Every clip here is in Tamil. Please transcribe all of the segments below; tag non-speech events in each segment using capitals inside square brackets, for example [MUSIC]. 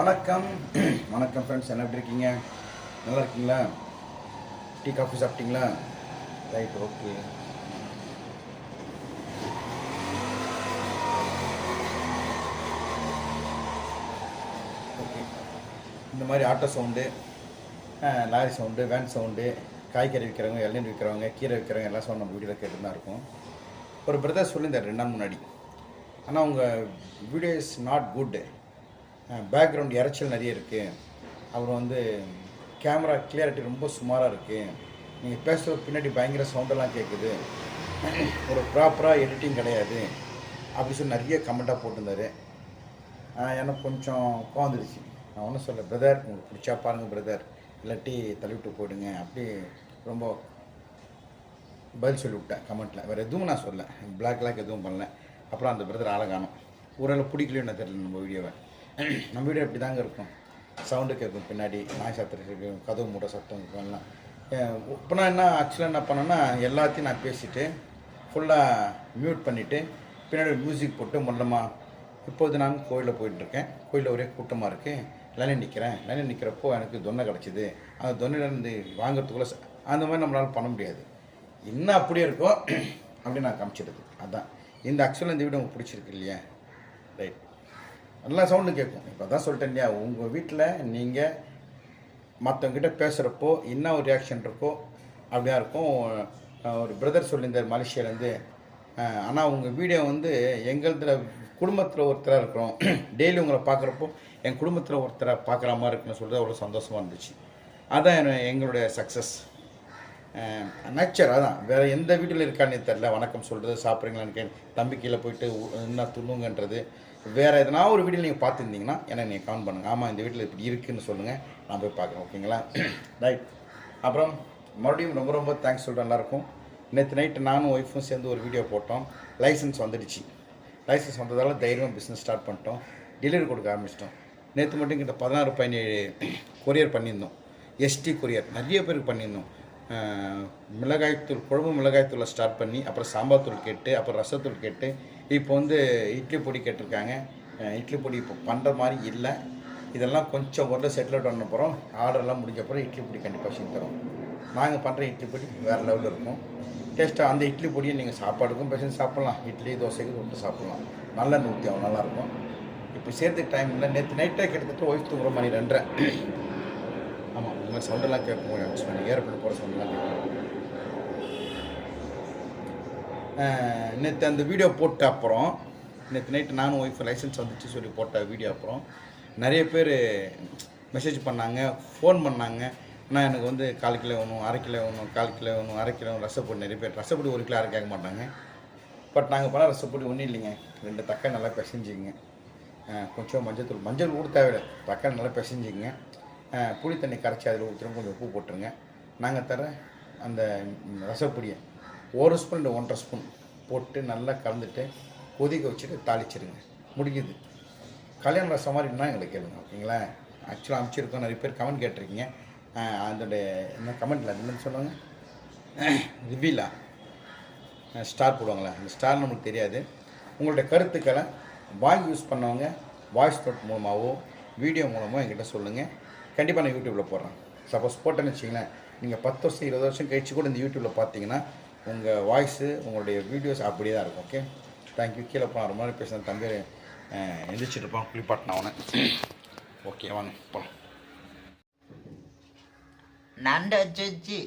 வணக்கம். வணக்கம் ஃப்ரெண்ட்ஸ் என்ன எப்படி இருக்கீங்க? நல்லா இருக்கீங்களா? டீ காஃபி சாப்பிட்டீங்களா? Right okay. ஓகே. இந்த மாதிரி auto sound lorry sound van sound காய்கறி விற்கிறவங்க இளநீர் விற்கிறவங்க கீரை விற்கிறவங்க எல்லா சவுண்ட் நம்ம வீடியோவில் கேட்டு தான் இருக்கும். ஒரு பிரதர் சொல்லியிருந்தார் ரெண்டு நாள் முன்னாடி. ஆனால் உங்கள் video is not good background இறைச்சல் நிறைய இருக்குது அப்புறம் வந்து கேமரா கிளியாரிட்டி ரொம்ப சுமாராக இருக்குது நீங்கள் பேசுகிற பின்னாடி பயங்கர சவுண்டெல்லாம் கேட்குது ஒரு ப்ராப்பராக எடிட்டிங் கிடையாது. அப்படி சொல்லி நிறைய கமெண்ட்டாக போட்டிருந்தாரு. எனக்கு கொஞ்சம் உட்காந்துருச்சு நான் ஒன்றும் சொல்ல பிரதர் உங்களுக்கு பிடிச்சா பாருங்கள் பிரதர் இல்லாட்டி தள்ளிவிட்டு போயிடுங்க. அப்படி ரொம்ப பதில் சொல்லி விட்டேன் கமெண்ட்டில் வேறு எதுவும் நான் சொல்ல பிளாக் லாக் எதுவும் பண்ணல. அப்புறம் அந்த பிரதர் ஆளை காணும். ஊரில் பிடிக்கலன்னு தெரியல நம்ம வீடியோவை [CLEARS THROAT] நம்ம வீடு இப்படி தாங்க இருக்கும். சவுண்டு கேட்கும் பின்னாடி நாய் சத்தம் இருக்கும் கதவு மூட சத்தம் இருக்கும் எல்லாம். இப்போ நான் என்ன ஆக்சுவலாக என்ன பண்ணேன்னா எல்லாத்தையும் நான் பேசிவிட்டு ஃபுல்லாக மியூட் பண்ணிவிட்டு பின்னாடி மியூசிக் போட்டு மொல்லமாக இப்போது நான் கோயிலில் போயிட்டுருக்கேன். கோயிலில் ஒரே கூட்டமாக இருக்குது லைனில் நிற்கிறேன் லைனில் நிற்கிறப்போ எனக்கு தொன்னை கிடச்சிது. அந்த தொன்னையிலேருந்து வாங்குறதுக்குள்ளே அந்த மாதிரி நம்மளால் பண்ண முடியாது. என்ன அப்படியே இருக்கோ [CLEARS THROAT] அப்படி நான் காமிச்சிடுது அதான். இந்த ஆக்சுவலாக இந்த வீடியோ உங்களுக்கு பிடிச்சிருக்கு இல்லையா? நல்லா சவுண்டு கேட்கும் இப்போ தான் சொல்லிட்டேன் இல்லையா? உங்கள் வீட்டில் நீங்கள் மற்றவங்ககிட்ட பேசுகிறப்போ என்ன ஒரு ரியாக்ஷன் இருக்கோ அப்படியா இருக்கும். ஒரு பிரதர் சொல்லியிருந்தார் மலேசியாலேருந்து. ஆனால் உங்கள் வீடியோ வந்து எங்களுதில் குடும்பத்தில் ஒருத்தராக இருக்கிறோம். [CLEARS THROAT] டெய்லி உங்களை பார்க்குறப்போ என் குடும்பத்தில் ஒருத்தரை பார்க்குற மாதிரி இருக்குன்னு சொல்லிட்டு அவ்வளோ சந்தோஷமாக இருந்துச்சு. அதான் என்ன- எங்களுடைய சக்ஸஸ் நேச்சர் அதான் வேறு எந்த வீட்டில் இருக்கான்னு தெரில வணக்கம் சொல்கிறது சாப்பிட்றீங்களான்னு கே தம்பி கீழே போயிட்டு என்ன துண்ணுங்கன்றது வேறு எதனா ஒரு வீடியோ நீங்கள் பார்த்துருந்தீங்கன்னா எனக்கு நீங்கள் கவுண்ட் பண்ணுங்கள் ஆமாம் இந்த வீட்டில் இப்படி இருக்குன்னு சொல்லுங்கள் நான் போய் பார்க்குறேன் ஓகேங்களா? [CLEARS THROAT] ரைட் அப்புறம் மறுபடியும் ரொம்ப ரொம்ப தேங்க்ஸ் சொல்கிறேன் எல்லாருக்கும். நேற்று நைட்டு நானும் ஒய்ஃபும் சேர்ந்து ஒரு வீடியோ போட்டோம். லைசன்ஸ் வந்துடுச்சு. லைசன்ஸ் வந்ததால் தைரியமாக பிஸ்னஸ் ஸ்டார்ட் பண்ணிட்டோம். டெலிவரி கொடுக்க ஆரம்பிச்சிட்டோம். நேற்று மட்டும் கிட்ட பதினாறு பதினேழு கொரியர் பண்ணியிருந்தோம். எஸ்டி கொரியர் நிறைய பேருக்கு பண்ணியிருந்தோம். மிளகாய்த்தூள் குழம்பு மிளகாய்த்தூளை ஸ்டார்ட் பண்ணி அப்புறம் சாம்பார் தூள் கேட்டு அப்புறம் ரசத்தூள் கேட்டு இப்போ வந்து இட்லி பொடி கேட்டிருக்காங்க. இட்லி பொடி இப்போ பண்ணுற மாதிரி இல்லை. இதெல்லாம் கொஞ்சம் ஒரு செட்டில் அவுட் பண்ண போகிறோம் ஆர்டர்லாம் முடிஞ்ச அப்புறம் இட்லி பொடி கண்டிப்பாக செஞ்சு தரோம் நாங்கள் பண்ணுற இட்லி பொடி வேறு லெவலில் இருக்கும். டேஸ்ட்டாக அந்த இட்லி பொடியை நீங்கள் சாப்பாடுக்கும் பேசி சாப்பிட்லாம். இட்லி தோசைக்கு தொட்டு சாப்பிட்லாம். நல்ல நூற்றி அவன் நல்லாயிருக்கும் இப்போ சேர்த்து டைம் இல்லை. நேற்று நைட்டாக கிட்டத்தட்ட ஒய்ஃப் தூங்குற மணி ரெண்டரை. இந்த மாதிரி சவுண்டெல்லாம் கேட்கும் ஹஸ்பண்ட் ஏர்போர்ட் போகிற சவுண்டெல்லாம் கேட்கும் நேற்று அந்த வீடியோ போட்ட அப்புறம் நேற்று நைட்டு நானும் ஒய்ஃப் லைசன்ஸ் வந்துச்சு சொல்லி போட்ட வீடியோ அப்புறம் நிறைய பேர் மெசேஜ் பண்ணாங்க ஃபோன் பண்ணாங்க. ஆனால் எனக்கு வந்து கால் கிலோ வேணும் அரை கிலோ வேணும் கால் கிலோ வேணும் அரை கிலோ ரசப்பொடி நிறைய பேர் ரசப்பொடி ஒரு கிலோ அரை கேட்க மாட்டாங்க. பட் நாங்கள் பண்ண ரசப்பொடி ஒன்றும் இல்லைங்க. ரெண்டு தக்காளி நல்லா பிசைஞ்சிங்க. கொஞ்சம் மஞ்சள் தூள் மஞ்சள் கூட தேவையில்லை தக்காளி நல்லா பிசைஞ்சிங்க. புளி தண்ணி கரைச்சி அதில் ஊற்றுறோம் கொஞ்சம் உப்பு போட்டுருங்க. நாங்கள் தர அந்த ரசப்பொடியை ஒரு ஸ்பூன் இல்லை ஒன்றரை ஸ்பூன் போட்டு நல்லா கலந்துட்டு கொதிக்க வச்சுட்டு தாளிச்சிருங்க. முடிக்குது கல்யாண ரசம் மாதிரி இருந்தால் கேளுங்க ஓகேங்களா? ஆக்சுவலாக அனுப்பிச்சிருக்கோம் நிறைய பேர் கமெண்ட் கேட்டிருக்கீங்க. அஹ் அதோடைய என்ன கமெண்ட்டில் என்னன்னு சொல்லுவாங்க ரிவீலா. ஸ்டார் போடுவாங்களா? அந்த ஸ்டார் நமக்கு தெரியாது. உங்களுடைய கருத்துக்களை வாய் யூஸ் பண்ணவங்க வாய்ஸ் நோட் மூலமாகவோ வீடியோ மூலமாக என்கிட்ட சொல்லுங்கள் கண்டிப்பாக நான் யூடியூப்பில் போடுறேன். சப்போஸ் போட்டேன்னு வச்சிங்களேன் நீங்கள் பத்து வருஷம் இருபது வருஷம் கழிச்சு கூட இந்த யூடியூப்பில் பார்த்தீங்கன்னா உங்கள் வாய்ஸு உங்களுடைய வீடியோஸ் அப்படியே தான் இருக்கும் ஓகே தேங்க்யூ கீழே போனால் ரொம்ப நேரம் பேசுகிறேன் தம்பி. எந்திரிச்சிட்டு இருப்பான் குளிப்பாட்டினா அவனை. ஓகே வாங்க போகலாம் நண்ட சுச்சி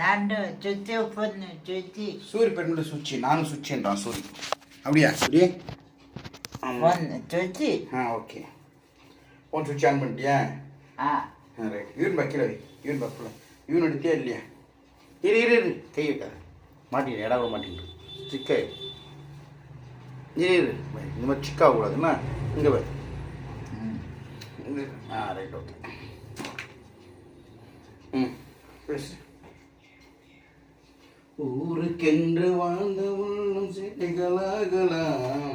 நண்டு சுச்சி பொண்ணு சுச்சி சூரி பெண்கள் சுச்சி நானும் சுச்சின்றான் சூரி. அப்படியா சரி? பொண்ணு சுச்சி ஆ ஓகே ஃபோன் சுவிட்ச் ஆன் பண்ணிட்டியா? 아 ஆ ரைட் யூன் பா கீழே வை. யூன் பா ஃபுல்லாக யூன் எடுத்தியா இல்லையா? இரு இரு இரு. கை வைக்காத. மாட்டிக்கிட்டு இடம் விட மாட்டேங்குது சிக்க இரு. இரு. இந்த மாதிரி சிக்காகக்கூடாதுன்னா இங்கே வை. இங்க இரு. ஆ ரைட் ஓகே ம். பேசு. ஊருக்கென்று வாழ்ந்த உள்ளம் சிலைகளாகலாம்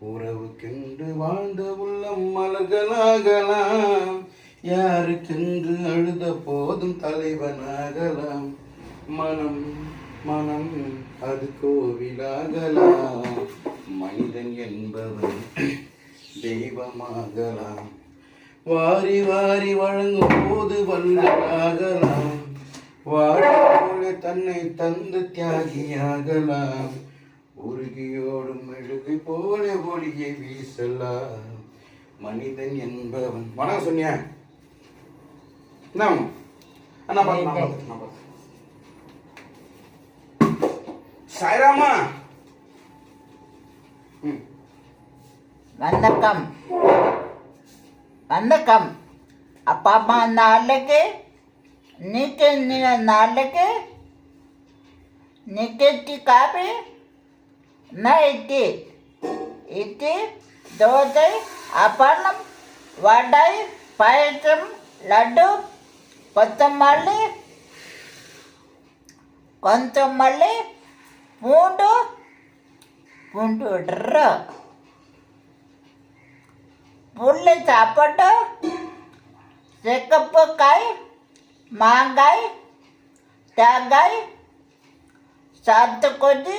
உறவுக்கென்று வாழ்ந்த உள்ளம் மலர்களாகலாம். யாருக்கென்று அழுத போதும் தலைவனாகலாம். மனம் மனம் அது கோவிலாகலாம். மனிதன் என்பவன் தெய்வமாகலாம். வாரி வாரி வழங்கும் போது வல்லலாகலாம் வாழ தன்னை தந்து தியாகியாகலாம். உருகியோடும் மெழுகு போல ஒளியை வீசலா மனிதன் என்பவன் வணக்கம் சொன்னியா என்ன அண்ணா பார்த்து சாய்ராமா? வணக்கம். வணக்கம். அப்பா அம்மா நாளைக்கு நீக்கு நாளைக்கு நிக்கெட்டி காப்பி நைட்டி இட்டி தோசை அப்பளம் வடை பயற்றம் லட்டு கொத்தமல்லி கொத்தமல்லி பூண்டு பூண்டு விடுற புள்ளி சாப்பாடு சிக்கப்பு காய் மாங்காய் தேங்காய் சாத்துக்குச்சி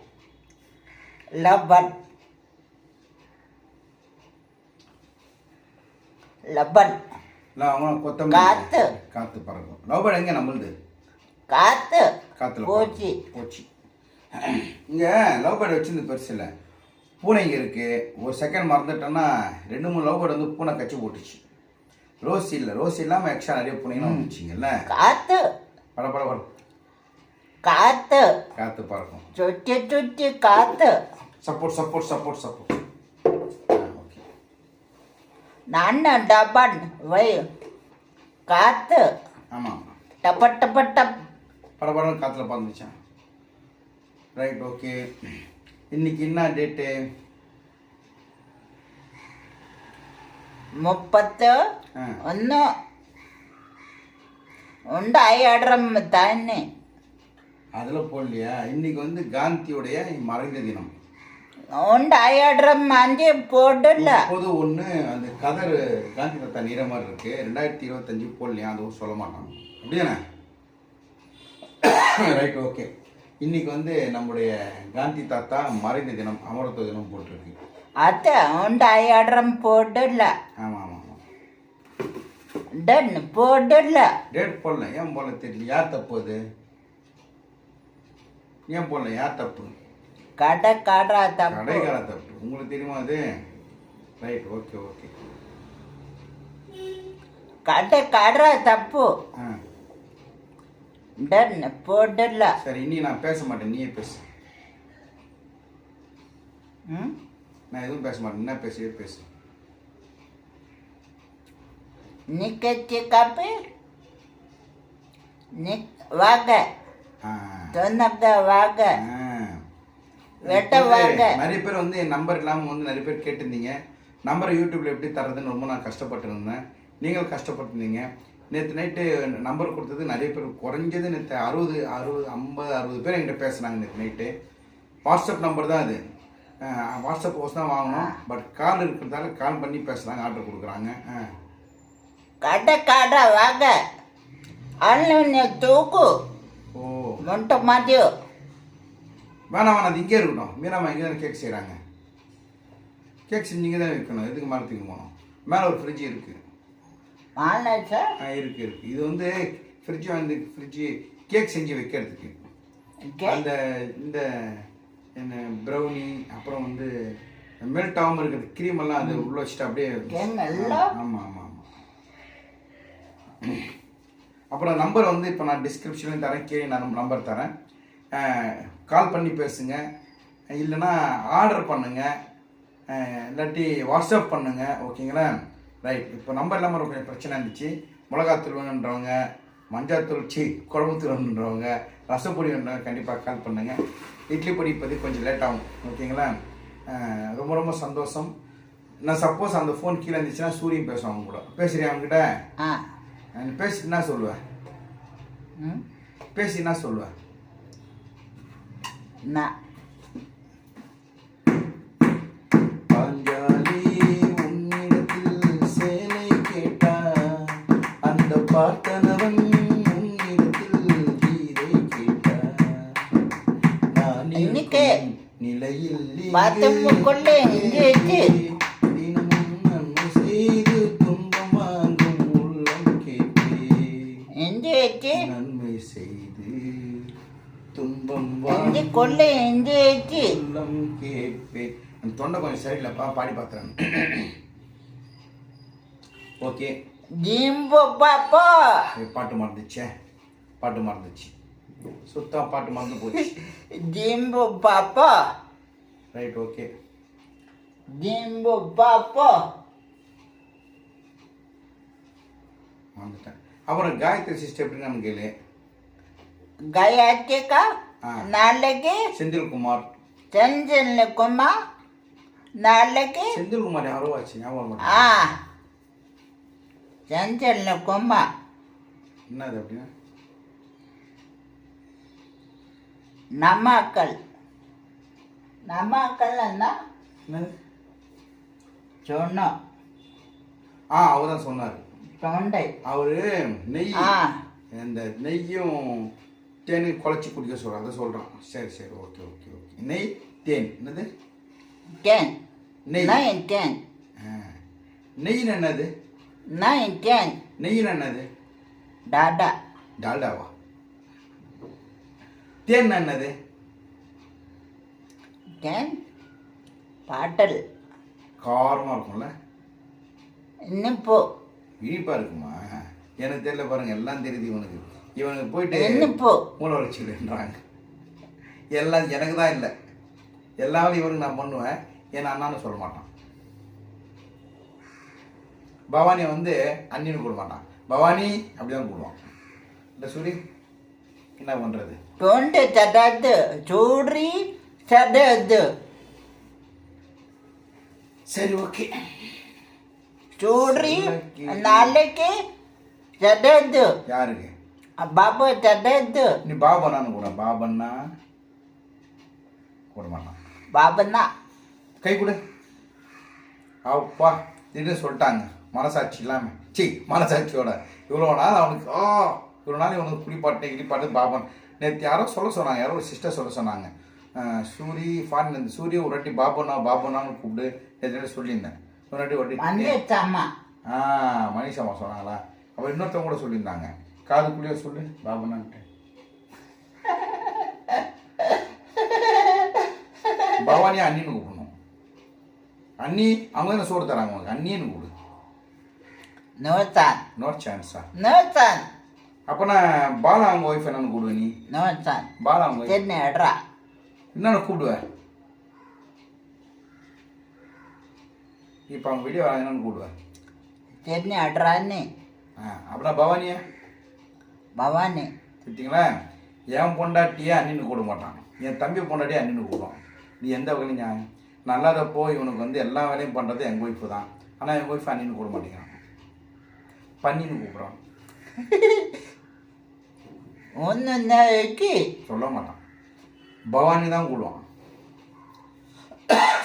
லபன். லபன். காத்து. காத்து பறக்கும். லபன் எங்க நம்மளுது? காத்து. காத்துல போச்சு. போச்சு. இங்க லவ் பேர்டு வச்சிருந்து பெருசு இல்லை. பூனைங்க இருக்கு. ஒரு செகண்ட் மறந்துட்டோன்னா ரெண்டு மூணு லவ் பேர்டு வந்து பூனை கச்சி போட்டுச்சு. ரோஸ் இல்லை. ரோஸ் இல்லாமல் எக்ஸ்ட்ரா நிறைய பூனைங்களாம் வந்துச்சிங்கல்ல காத்து. பட பட படம் காத்து காத்து பறக்கும் சுற்றி சுற்றி காத்து support support support support okay நான் டப்பன் வை காத்து ஆமாம் டப்ப டப்ப டப் படபடன்னு காற்றுல பறந்துச்சான் ரைட் ஓகே இன்னைக்கு என்ன டேட்டு முப்பத்து ஆ ഒന്ന് ഉണ്ടായിടം തന്നെ அதில் போடலையா இன்னைக்கு வந்து காந்தியுடைய மறைந்த தினம். முப்பது ஒன்று அந்த கதர் காந்தி தாத்தா நீர மாதிரி இருக்கு. ரெண்டாயிரத்தி இருபத்தஞ்சு போடலையா? அதுவும் சொல்ல மாட்டான். அப்படியாண்ணே ரைட் ஓகே இன்னைக்கு வந்து நம்முடைய காந்தி தாத்தா மறைந்த தினம் அமரத்துவ தினம் போட்டிருக்கு. அத்தை உண்டாயாடுறம் போடல ஆமாம் ஆமாம் ஆமாம் போடல டேட் போடல. ஏன் போல தெரியல? யார் தப்பு அது? ஏன் போடல? யார் தப்பு? கடை கடா தப்பு. கடைக்கார தப்பு. உங்களுக்கு தெரியுமா அது? ரைட் ஓகே ஓகே கடை கடா தப்பு. போடல. சரி இனி நான் பேச மாட்டேன். நீயே பேசு. ம்? நான் எதுவும் பேச மாட்டேன். என்ன பேசுவே பேசு. நிக்கச்சி காப்பி? நிக் வாங்க. ஆ. சொன்னக்க வாங்க. வெட்ட வாங்க. நிறைய பேர் வந்து என் நம்பர் இல்லாமல் வந்து நிறைய பேர் கேட்டிருந்தீங்க. நம்பரை யூடியூப்ல எப்படி தர்றதுன்னு ரொம்ப நான் கஷ்டப்பட்டு இருந்தேன் நீங்களும் கஷ்டப்பட்டிருந்தீங்க. நேற்று நைட்டு நம்பர் கொடுத்தது நிறைய பேர் குறைஞ்சது நேற்று அறுபது அறுபது ஐம்பது அறுபது பேர் என்கிட்ட பேசுனாங்க நேற்று நைட்டு வாட்ஸ்அப் நம்பர் தான் அது. வாட்ஸ்அப் கோர்ஸ் தான் வாங்கணும் பட் கால் இருக்கிறதால கால் பண்ணி பேசுகிறாங்க ஆர்டர் கொடுக்குறாங்க. கடை கடை வாங்க அண்ணு தூக்கு. ஓ முட்டை மாதிரி வேணாம் வேணாம் அது இங்கே இருக்கட்டும் மீனாமா இங்கே தானே கேக் செய்கிறாங்க கேக் செஞ்சு தான் வைக்கணும் எதுக்கு மரத்துக்கு போகணும் மேலே ஒரு ஃப்ரிட்ஜ் இருக்குது மாலை ஆ இருக்கு இருக்கு இது வந்து ஃப்ரிட்ஜ் வந்து ஃப்ரிட்ஜு கேக் செஞ்சு வைக்கிறதுக்கு. அந்த இந்த என்ன ப்ரௌனி அப்புறம் வந்து மெல்ட் ஆகாமல் இருக்கிறது க்ரீம் எல்லாம் அது உள்ள வச்சுட்டு அப்படியே? ஆமாம் ஆமாம் ஆமாம் அப்புறம் நம்பர் வந்து இப்போ நான் டிஸ்கிரிப்ஷன்லையும் தரேன் கீழே நான் நம்பர் தரேன். கால் பண்ணி பேசுங்க. இல்லைன்னா ஆர்டர் பண்ணுங்க. அஹ், இல்லாட்டி வாட்ஸ்அப் பண்ணுங்க. ஓகேங்களா ரைட் இப்போ நம்பர் இல்லாமல் கொஞ்சம் பிரச்சனை இருந்துச்சு. மிளகாத்தூள் வேணுன்றவங்க மஞ்சாத்தூள் சி குழம்புத்தூள் வேணுன்றவங்க ரசப்பொடி வேணுன்றவங்க கண்டிப்பாக கால் பண்ணுங்க. இட்லி பொடி இப்போதைக்கு கொஞ்சம் லேட் ஆகும். ஓகேங்களா ரொம்ப ரொம்ப சந்தோஷம். நான் சப்போஸ் அந்த ஃபோன் கீழே இருந்துச்சுன்னா சூரியன் பேசுவான் அவங்க கூட. பேசுறியா அவங்ககிட்ட? ஆ. நீ பேசி என்ன சொல்லுவேன் ம் பேசி என்ன சொல்லுவேன் நான் பார்த்தனவன் உன்னிடத்தில் கீதை கேட்டான் நிலையில் பாத்ரூமுக்குள்ளே இங்கே தொண்டை கொஞ்சம் சரியில்லைப்பா பாடி பார்த்துறேன் ஓகே. பாட்டு மறந்துச்சே. பாட்டு மறந்துச்சு. சுத்தம் பாட்டு மறந்து போச்சு. ஜிம்பு பாப்பா ரைட் ஓகே. ஜிம்பு பாப்பா மறந்துட்டேன். அப்புறம் காயத்ரி சிஸ்டர் எப்படின்னு கேளு. காயத்ரிக்கா. நாளைக்கு செந்தில்குமார். செஞ்சல் குமா நாளைக்கு செந்தில்குமார் யாரோ ஆச்சு ஞாபகம் ஆ. வரல. செஞ்சல் குமா என்னது அப்படின்னா நம்மாக்கள் நம்மாக்கள் என்ன என்னது? சொன்னோம். ஆ அவர் தான் சொன்னார். தொண்டை. அவரு நெய் இந்த நெய்யும் தேனையும் குழச்சி குடிக்க சொல்கிறான் அதை சொல்கிறான் சரி சரி ஓகே ஓகே ஓகே. நெய் தேன். என்னது? டென் நைன் டென் ஆ. நெய்னா என்னது? நைன் டென் நெய்னா என்னது? டாடா. டால்டாவா தேன் என்னது? Ten bottle. காரமாக இருக்கும்ல. இனிப்பு. இனிப்பாக இருக்குமா? எனக்கு தெரியல பாருங்க எல்லாம் தெரியுது இவனுக்கு. இவனுக்கு போயிட்டு இனிப்பு. மூளை வளர்ச்சின்றாங்க எல்லாம் எனக்கு தான் இல்லை. எல்லா வேலையும் இவனுக்கு நான் பண்ணுவேன். என் அண்ணான்னு சொல்ல மாட்டான். பவானியை வந்து அண்ணின்னு கூட மாட்டான். பவானி அப்படிதான் கூடுவான் இந்த சூரி என்ன பண்ணுறது தொண்டை சடாது சூரி சடாது சரி ஓகே. சூரி நாளைக்கு சடாது யாருக்கு? பாபு சடாது நீ பாபனான்னு கூட பாபன்னா கூட மாட்டான். பாபுனா கை கொடு. அப்பா திடீர்னு சொல்லிட்டாங்க. மனசாட்சி இல்லாமல் சி மனசாட்சியோட. இவ்வளோ நாள் அவனுக்கு ஆ இவ்வளோ நாள் இவனுக்கு குளிப்பாட்டு கிளிப்பாட்டு பாபன். நேற்று யாரோ சொல்ல சொன்னாங்க யாரோ ஒரு சிஸ்டர் சொல்ல சொன்னாங்க. சூரி ஃபாரின் இந்த சூரிய ஒரு வாட்டி பாபனா பாபனான்னு கூப்பிடு நேற்று சொல்லியிருந்தேன். ஒரு வாட்டி ஒரு வாட்டி ஆ மணிஷாமா சொன்னாங்களா? அப்போ இன்னொருத்தவங்க கூட சொல்லியிருந்தாங்க. காதுக்குள்ளேயே சொல்லு பாபனான்ட்டு பவானியா அண்ணின்னு கூப்பிடணும். அண்ணி அவங்க தானே சோறு தராங்க உனக்கு. அண்ணின்னு கூப்பிடு. நோத்தான் நோ சான்ஸா நோத்தான் அப்போ நான் பாலா அவங்க ஒய்ஃப் என்னன்னு கூப்பிடுவேன் நீ? நோத்தான் பாலா அவங்க. தென்னை இடரா என்னன்னு கூப்பிடுவேன் இப்போ அவங்க வீடியோ என்னன்னு கூப்பிடுவேன் தென்னை இடரான்னு ஆ அப்படின்னா பவானியா பவானி. பார்த்தீங்களா என் பொண்டாட்டியே அண்ணின்னு கூட மாட்டான். என் தம்பி பொண்டாட்டியே அண்ணின்னு கூடுவான் நீ எந்த வகையிலும் நியாயம் நல்லாதப்போ இவனுக்கு வந்து எல்லா வேலையும் பண்ணுறது எங்கள் ஒய்ஃபு தான். ஆனால் எங்கள் ஒய்ஃப் அண்ணின்னு கூட மாட்டேங்கிறான் பண்ணின்னு கூப்பிட்றான் [LAUGHS] ஒன்று சொல்ல மாட்டான். பவானி தான் கூடுவான்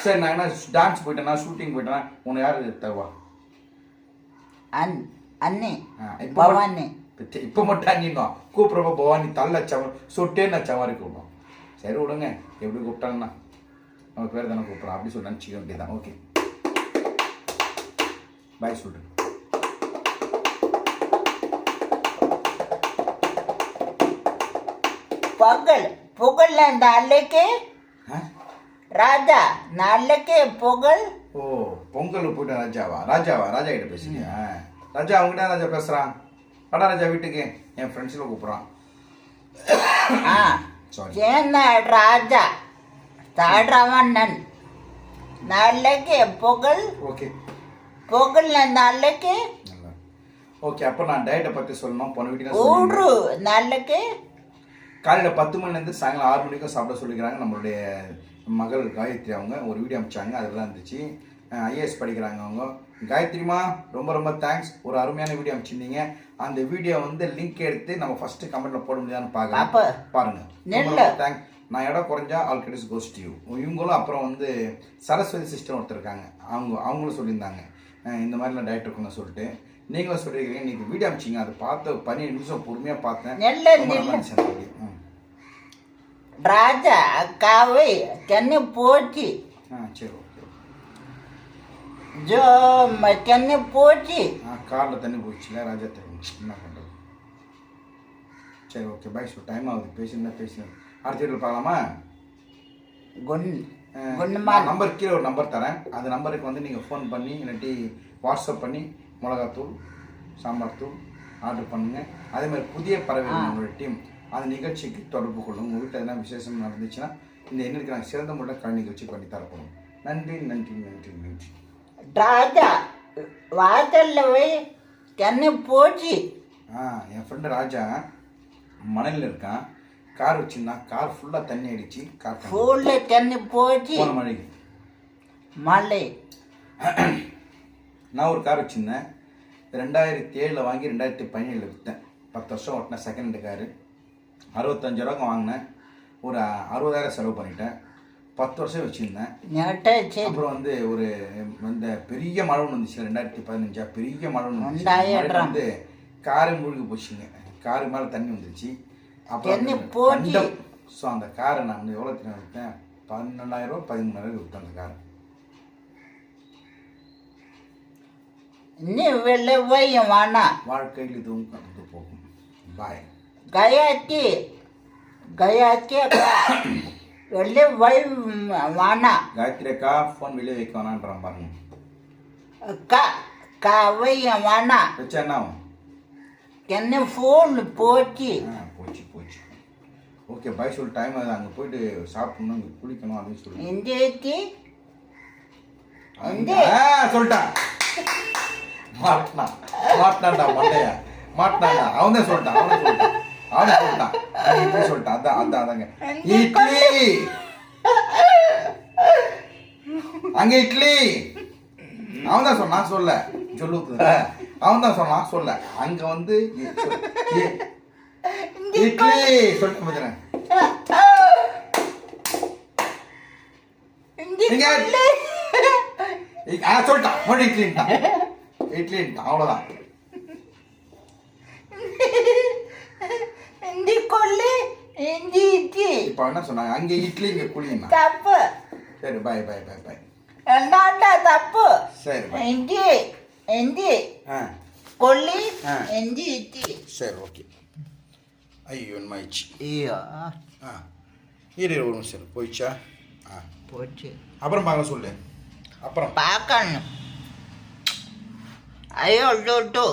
சரி நான் என்ன டான்ஸ் போயிட்டேன்னா ஷூட்டிங் போயிட்டேன்னா உன்னை யார் தருவா? அன் அண்ணி. பவானி. இப்போ மட்டும் அண்ணினோம் கூப்பிட்றப்ப பவானி தள்ள சவ சொட்டேன்னு சவாரி கூப்பிடும் சரி விடுங்க. எப்படி கூப்பிட்டாங்கன்னா நம்ம பேர் தானே கூப்பிட்றோம் அப்படி சொல்லி நினச்சிக்க வேண்டியதான் ஓகே பாய் சொல்லிட்டு பகல் புகழ்ல நாளைக்கு ஆ? ராஜா நாளைக்கு புகழ்? ஓ பொங்கல் போயிட்டு ராஜாவா? ராஜாவா? ராஜா கிட்ட பேசுறியா ராஜா அவங்ககிட்ட ராஜா பேசுகிறான் வாடா ராஜா வீட்டுக்கு. என் ஃப்ரெண்ட்ஸில் கூப்பிட்றான். ஆ. சாரி சேன ராஜா தாடவண்ணன் நாளைக்கு புகழ். ஓகே. புகழ்ல நாளைக்கு ஓகே அப்போ நான் டயட்டை பற்றி சொல்லணும். போன வீட்டுக்கு ஊரு நாளைக்கு காலையில் பத்து மணிலேருந்து சாயங்காலம் ஆறு மணிக்கும் சாப்பிட சொல்லிக்கிறாங்க. நம்மளுடைய மகள் காயத்ரி அவங்க. ஒரு வீடியோ அமிச்சாங்க. அதெல்லாம் இருந்துச்சு. ஐஏஎஸ் படிக்கிறாங்க அவங்க. காயத்ரிமா ரொம்ப ரொம்ப தேங்க்ஸ் ஒரு அருமையான வீடியோ அமைச்சிருந்தீங்க. அந்த வீடியோ வந்து லிங்க் எடுத்து நம்ம ஃபர்ஸ்ட் கமெண்ட்ல போட முடியாதுன்னு. பார்க்க பாருங்க. நெல்லு. நான் இடம் குறைஞ்சா all credits goes to you இவங்களும் அப்புறம் வந்து சரஸ்வதி சிஸ்டர் ஒருத்தர் இருக்காங்க. அவங்க அவங்களும் சொல்லியிருந்தாங்க. இந்த மாதிரிலாம் டயட் இருக்குன்னு சொல்லிட்டு. நீங்களும் சொல்லியிருக்கீங்க. இன்னைக்கு வீடியோ அமைச்சிங்க. அதை பார்த்து பன்னெண்டு நிமிஷம் பொறுமையாக பார்த்தேன். ராஜா அக்காவை கண்ணி போச்சு. ஆ சரி ஓகே ஜோ கண்ணி போச்சு. ஆ காரில் தண்ணி போயிடுச்சுல ராஜா தண்ணி என்ன பண்ணுறது சரி ஓகே பாய் ஸோ டைம் ஆகுது. பேசினா பேசினது அடுத்த பார்க்கலாமா? குன் நம்பர் கீழே ஒரு நம்பர் தரேன். அந்த நம்பருக்கு வந்து நீங்கள் ஃபோன் பண்ணி இல்லாட்டி வாட்ஸ்அப் பண்ணி மிளகாத்தூள் சாம்பார் தூள் ஆர்டர் பண்ணுங்க. அதே மாதிரி புதிய பறவை உங்களோட டீம் அந்த நிகழ்ச்சிக்கு தொடர்பு கொள்ளும் உங்கள் வீட்டில் எதனா விசேஷம் நடந்துச்சுன்னா இந்த எண்ணிற்கு நாங்கள் சிறந்த முறையில் கலை நிகழ்ச்சி பண்ணி தரப்போம். நன்றி நன்றி நன்றி நன்றி. ராஜா வாசல்ல போய் கண்ணி போச்சு. ஆ என் ஃப்ரெண்டு ராஜா மணலில் இருக்கான். கார் வச்சிருந்தான் கார் ஃபுல்லாக தண்ணி அடிச்சு கார் தண்ணி. ஃபுல்ல கண்ணி போச்சு. போன மழைக்கு. மழை. [CLEARS THROAT] நான் ஒரு கார் வச்சுருந்தேன். ரெண்டாயிரத்தி ஏழில் வாங்கி ரெண்டாயிரத்தி பதினேழில் விற்றேன் பத்து வருஷம் ஓட்டினேன் செகண்ட் ஹேண்ட் காரு அறுபத்தஞ்சாயிரம் வாங்கினேன். ஒரு அறுபதாயிரம் செலவு பண்ணிட்டேன். பத்து வருஷம் வச்சுருந்தேன். அப்புறம் வந்து ஒரு இந்த பெரிய மழை ஒன்று வந்துச்சு ரெண்டாயிரத்தி பதினஞ்சா? பெரிய மழை ஒன்று வந்து காரு மூழ்கி போச்சுங்க. காரு மேலே தண்ணி வந்துருச்சு. தண்ணி போச்சு. ஸோ அந்த காரை நான் எவ்வளோ தெரியும் விற்றேன் பன்னெண்டாயிரம் ரூபா பதிமூணாயிரம் விற்றேன் அந்த காரை நீ வெளில போய் வேணாம் வாழ்க்கையில் இதுவும் கடந்து போகும். பாய் கயாச்சி கயாச்சி வெளில போய் வேணாம் காயத்ரி அக்கா ஃபோன் வெளியே வைக்க வேணான்றான் பாருங்க. அக்கா கவை வேணாம் வச்சா என்ன கண்ணி ஃபோன் போச்சு ஓகே பாய் சொல்லி டைம் ஆகுது. அங்கே போயிட்டு சாப்பிடணும் அங்கே குளிக்கணும் அப்படின்னு சொல்லி. இன்றைக்கு அங்க- ஆ, சொல்லிட்டான். மாட்டினான் மாட்டினான்டா மண்டைய. மாட்டினான்டா. அவன் தான் சொல்லிட்டான் அவன் சொல்லிட்டான். அவன் சொல்லிட்டான். இட்லி சொல்லிட்டான் அதான் அதான் அதாங்க. இட்லி. அங்க இட்லி. அவன் தான் சொன்னான் சொல்ல சொல்லு அவன் தான் சொன்னான் சொல்ல அங்க வந்து இட்லி. சொல்லிட்டு முடிக்கிறேன் இங்க. ஆ சொல்லிட்டான் மறுபடியும் இட்லின்ட்டான் இட்லின்ட்டான் அவ்வளோதான் இந்த கொல்லு இந்த இட்லி. இப்போ என்ன சொன்னாங்க அங்கே இட்லி இங்கே குழின்னா தப்பு. சரி பாய் பாய் பாய் பாய் ரெண்டாண்டா தப்பு. சரி பாய் இஞ்சி இஞ்சி. ஆ. கொல்லி ஆ. இஞ்சி இட்லி சரி ஓகே ஐயோ என்னமாயிடுச்சு ஐயோ ஆ இரு ஒரு நிமிஷம் போயிடுச்சா ஆ போச்சு அப்புறம் பார்க்க சொல்லு அப்புறம் பார்க்கணும் ஐயோ டூ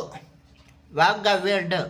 வாங்க வீடு